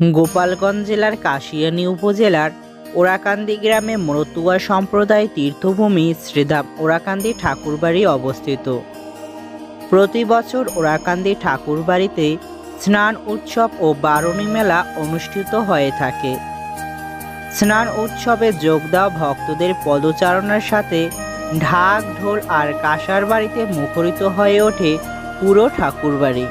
গোপালগঞ্জ জেলার কাশিয়ানী উপজেলার ওরাকান্দি গ্রামে মরতুয়া সম্প্রদায় তীর্থভূমি শ্রীধাম ওরাকান্দি ঠাকুরবাড়ি অবস্থিত। প্রতি বছর ওরাকান্দি ঠাকুরবাড়িতে স্নান উৎসব ও বারণী মেলা অনুষ্ঠিত হয়ে থাকে। স্নান উৎসবে যোগ দেওয়া ভক্তদের পদচারণার সাথে ঢাক, ঢোল আর কাঁসার বাড়িতে মুখরিত হয়ে ওঠে পুরো ঠাকুরবাড়ি।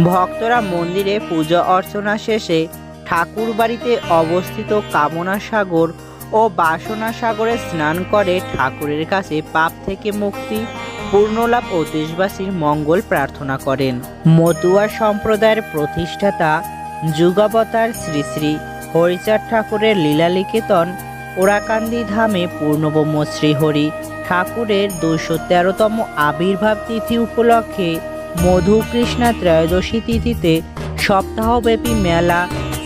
ভক্তরা মন্দিরে পূজা অর্চনা শেষে ঠাকুর বাড়িতে অবস্থিত কামনা সাগর ও বাসনা সাগরে স্নান করে ঠাকুরের কাছে পাপ থেকে মুক্তি, পূর্ণলাভ ও দেশবাসীর মঙ্গল প্রার্থনা করেন। মতুয়া সম্প্রদায়ের প্রতিষ্ঠাতা যুগাবতার শ্রী শ্রী হরিচাঁদ ঠাকুরের লীলালিকেতন ওরাকান্দি ধামে পূর্ণব্রহ্ম শ্রীহরি ঠাকুরের দুশো তেরোতম আবির্ভাব তিথি উপলক্ষে মধুকৃষ্ণা ত্রয়োদশী তিথিতে সপ্তাহব্যাপী মেলা,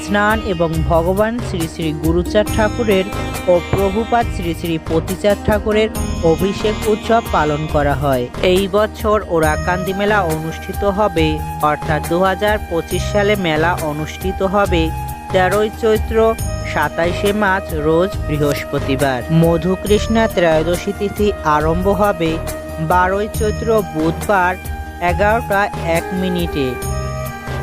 স্নান এবং ভগবান শ্রী শ্রী গুরুচাঁদ ঠাকুরের ও প্রভুপাত শ্রী শ্রী পতিচাঁদ ঠাকুরের অভিষেক উৎসব পালন করা হয়। এই বছর ওরাকান্দি মেলা অনুষ্ঠিত হবে, অর্থাৎ দু হাজার পঁচিশ সালে মেলা অনুষ্ঠিত হবে, তেরোই চৈত্র, সাতাইশে মার্চ, রোজ বৃহস্পতিবার। মধুকৃষ্ণা ত্রয়োদশী তিথি আরম্ভ হবে বারোই চৈত্র বুধবার এগারোটা এক মিনিটে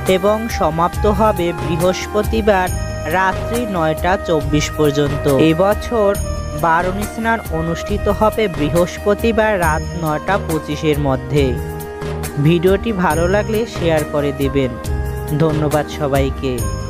এবং সমাপ্ত হবে বৃহস্পতিবার রাত্রি নয়টা চব্বিশ পর্যন্ত। এবছর বারণী স্নান অনুষ্ঠিত হবে বৃহস্পতিবার রাত নয়টা পঁচিশের মধ্যে। ভিডিওটি ভালো লাগলে শেয়ার করে দেবেন। ধন্যবাদ সবাইকে।